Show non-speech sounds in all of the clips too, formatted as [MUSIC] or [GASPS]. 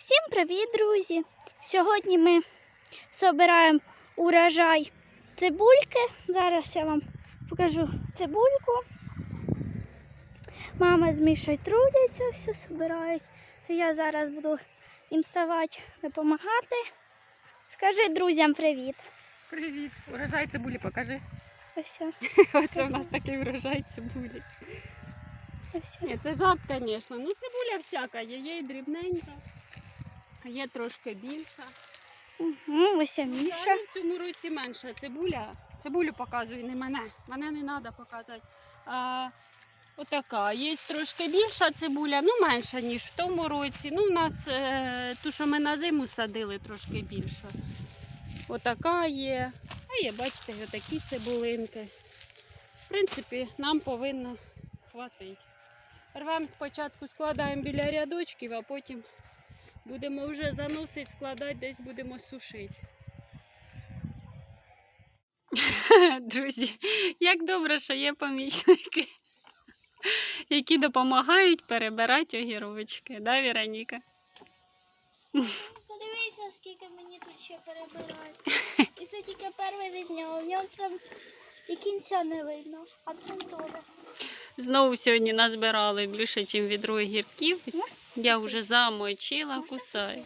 Всім привіт, друзі! Сьогодні ми збираємо урожай цибульки. Зараз я вам покажу цибульку. Мама з Мішою трудяться, все збирають. Я зараз буду їм ставати, допомагати. Скажи друзям привіт. Привіт! Урожай цибулі покажи. Ось, [LAUGHS] Оце в нас такий урожай цибулі. ось. Ні, це жарт, звісно. Ну, цибуля всяка, є, є і дрібненька, є трошки більша. Угу, ось Міша. В цьому році менша цибуля. Цибулю показуй, не мене. Мене не треба показувати. А, отака. Є трошки більша цибуля, ну менша, ніж в тому році. Ну, у нас е, ту, що ми на зиму садили, трошки більша. Отака є. А є, бачите, отакі цибулинки. В принципі, нам повинно хватить. Рвемо спочатку, складаємо біля рядочків, а потім будемо вже заносити, складати, десь будемо сушити. [LAUGHS] Друзі, як добре, що є помічники, які допомагають перебирати огірочки, да, Віроніка? Подивіться, скільки мені тут ще перебирають. [LAUGHS] І це тільки перше відняв. В ньому там і кінця не видно, а це теж. Знову сьогодні назбирали більше, ніж відро огірків. Можна Я вже замочила, кусаю.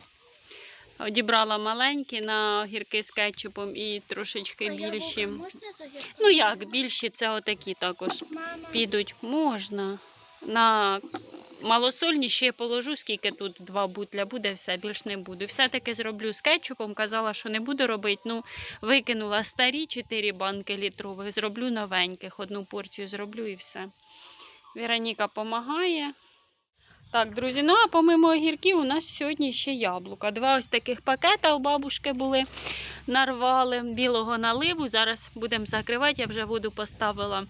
Одібрала маленькі на огірки з кетчупом і трошечки більші. Ну як, більші це отакі також. Підуть можна. На малосольні ще положу, скільки тут два бутля буде, все, більш не буду. Все-таки зроблю з кетчупом, казала, що не буду робити. Ну, викинула старі 4 банки літрових, зроблю новеньких, одну порцію зроблю і все. Вероніка допомагає. Так, друзі, ну а помимо огірків, у нас сьогодні ще яблука. Два ось таких пакета у бабушки були, нарвали білого наливу. Зараз будемо закривати, я вже воду поставила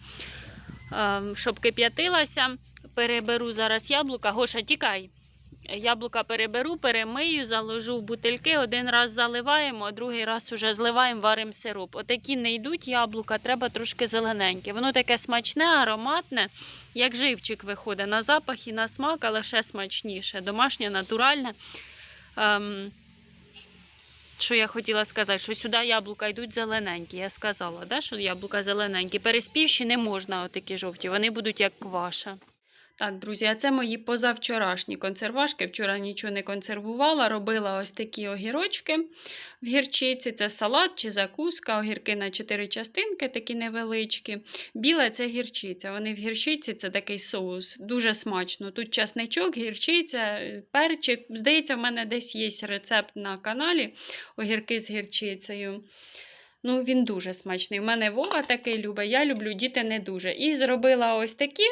ем, щоб кип'ятилася. Переберу зараз яблука. Гоша, тікай. Яблука переберу, перемию, заложу в бутильки. Один раз заливаємо, а другий раз уже зливаємо, варимо сироп. Отакі не йдуть яблука, треба трошки зелененьке. Воно таке смачне, ароматне, як живчик виходить на запах і на смак, але ще смачніше. Домашнє, натуральне. Ем, що я хотіла сказати, що сюди яблука йдуть зелененькі. Я сказала, да, що яблука зелененькі. Переспівші не можна отакі жовті, вони будуть як кваша. Так, друзі, а це мої позавчорашні консервашки. Вчора нічого не консервувала, робила ось такі огірочки в гірчиці. Це салат чи закуска, огірки на 4 частинки, такі невеличкі. Біле це гірчиця. Вони в гірчиці це такий соус, дуже смачно. Тут часничок, гірчиця, перчик. Здається, в мене десь є рецепт на каналі огірки з гірчицею. Ну, він дуже смачний. У мене Вова такий любить, я люблю, діти не дуже. І зробила ось такі.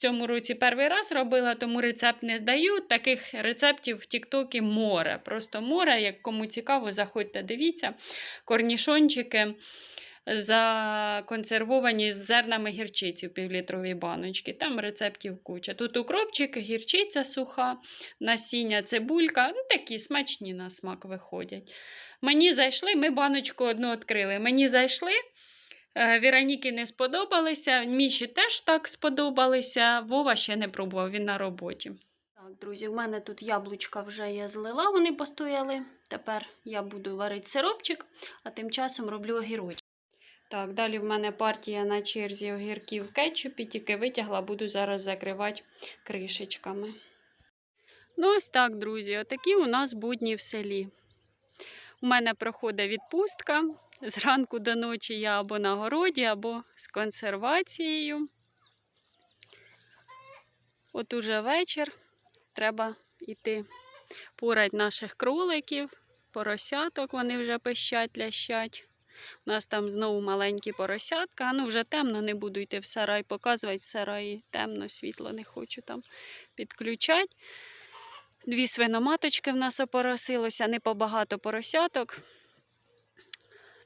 Цьому році перший раз робила, тому рецепт не даю. Таких рецептів в Тіктокі море. Просто море. Як кому цікаво, заходьте, дивіться. Корнішончики законсервовані з зернами гірчиці в півлітровій баночці. Там рецептів куча. Тут укропчик, гірчиця суха, насіння, цибулька. Ну, такі смачні на смак виходять. Мені зайшли, ми баночку одну відкрили. Мені зайшли. Е, Віроніки не сподобалися, Міші теж так сподобалися. Вова ще не пробував, він на роботі. Так, друзі, в мене тут яблучка вже я злила, вони постояли. Тепер я буду варити сиропчик, а тим часом роблю огірочки. Так, далі в мене партія на черзі огірків в кетчупі, тільки витягла, буду зараз закривати кришечками. Ну, ось так, друзі, отакі у нас будні в селі. У мене проходить відпустка. Зранку до ночі я або на городі, або з консервацією. От уже вечір треба йти порать наших кроликів, поросяток, вони вже пищать, лящать. У нас там знову маленькі поросятка. Ну вже темно, не буду йти в сарай, показувати в сараї темно, світло не хочу там підключати. Дві свиноматочки в нас опоросилося, не побагато поросяток.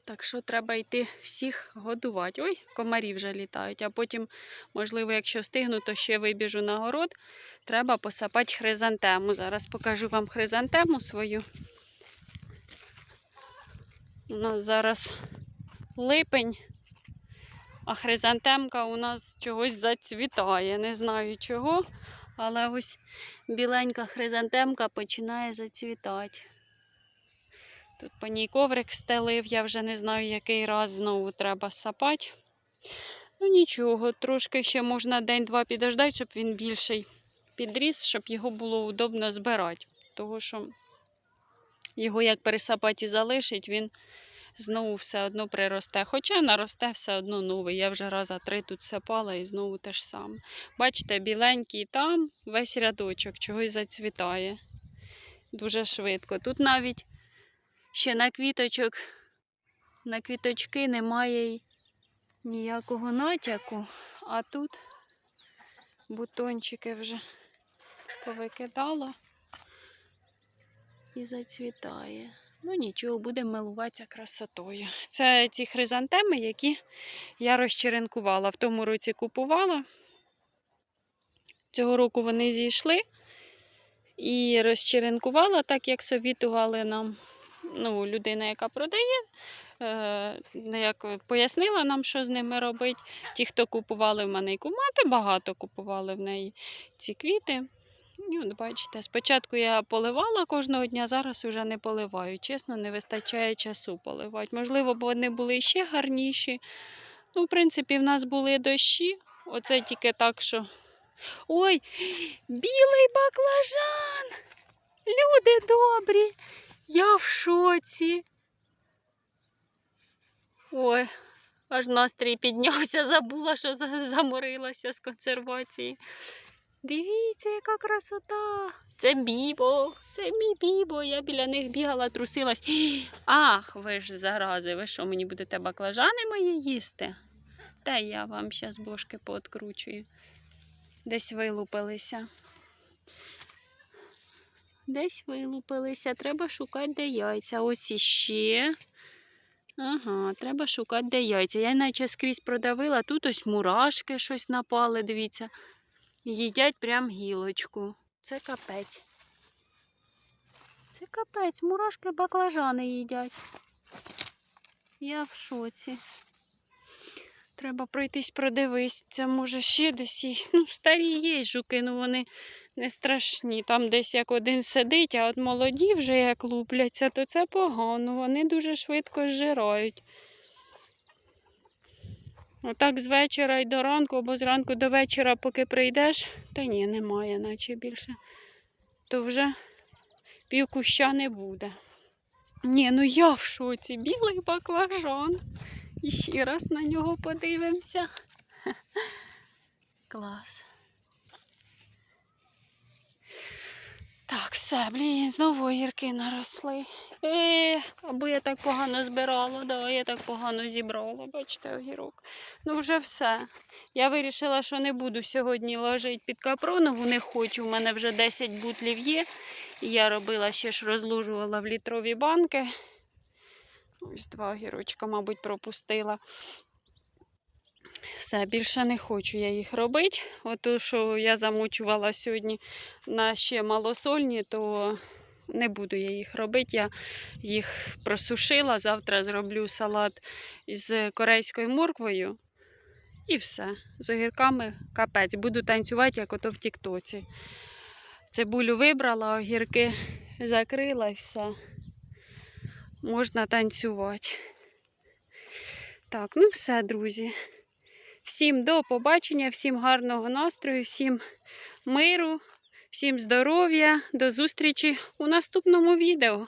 Так що треба йти всіх годувати. Ой, комарі вже літають. А потім, можливо, якщо встигну, то ще вибіжу на город. Треба посапати хризантему. Зараз покажу вам хризантему свою. У нас зараз липень, а хризантемка у нас чогось зацвітає. Не знаю чого, Але ось біленька хризантемка починає зацвітати. Тут по ній коврик стелив, я вже не знаю, який раз знову треба сапати. Ну нічого, трошки ще можна день-два підождати, щоб він більший підріс, щоб його було удобно збирати. Тому що його як пересапати і залишить, він знову все одно приросте. Хоча наросте все одно новий. Я вже раза три тут сапала і знову те ж саме. Бачите, біленький там весь рядочок чогось зацвітає. Дуже швидко. Тут навіть ще на квіточок, на квіточки немає ніякого натяку, а тут бутончики вже повикидала і зацвітає. Ну нічого, будемо милуватися красотою. Це ці хризантеми, які я розчеренкувала. В тому році купувала. Цього року вони зійшли і розчеренкувала, так як совітували нам ну, людина, яка продає. Е, ну, як пояснила нам, що з ними робити. Ті, хто купували в мене кумати, багато купували в неї ці квіти. І от бачите, спочатку я поливала кожного дня, зараз вже не поливаю. Чесно, не вистачає часу поливати. Можливо, б вони були ще гарніші. Ну, в принципі, в нас були дощі. Оце тільки так, що. Ой, білий баклажан! Люди добрі! Я в шоці. Ой, аж настрій піднявся, забула, що заморилася з консервації. Дивіться, яка красота! Це бібо, це мій бібо. Я біля них бігала, трусилась. [GASPS] Ах, ви ж зарази, ви що, мені будете баклажани мої їсти? Та я вам зараз бошки пооткручую. Десь вилупилися. Десь вилупилися. Треба шукати, де яйця. Ось іще. Ага, треба шукати, де яйця. Я наче скрізь продавила, тут ось мурашки щось напали, дивіться. Їдять прям гілочку. Це капець. Це капець, мурашки баклажани їдять. Я в шоці. Треба пройтись продивитися, може ще десь є. Ну, старі є жуки, ну вони не страшні. Там десь як один сидить, а от молоді вже як лупляться, то це погано. Вони дуже швидко зжирають. Отак з вечора й до ранку, або зранку до вечора, поки прийдеш, та ні, немає, наче більше. То вже пів куща не буде. Ні, ну я в шоці, білий баклажан. І ще раз на нього подивимося. [LAUGHS] Клас. Так, все, блін, знову огірки наросли. Е, або я так погано збирала, да, я так погано зібрала, бачите, огірок. Ну, вже все. Я вирішила, що не буду сьогодні ложити під капронову, не хочу. У мене вже 10 бутлів є. І я робила ще ж розлужувала в літрові банки. Ось два огірочка, мабуть, пропустила. Все, більше не хочу я їх робити. Ото, що я замучувала сьогодні на ще малосольні, то не буду я їх робити. Я їх просушила. Завтра зроблю салат із корейською морквою. І все. З огірками капець. Буду танцювати, як ото в Тіктоці. Цибулю вибрала, огірки закрила і все. Можна танцювати. Так, ну все, друзі. Всім до побачення, всім гарного настрою, всім миру, всім здоров'я, до зустрічі у наступному відео.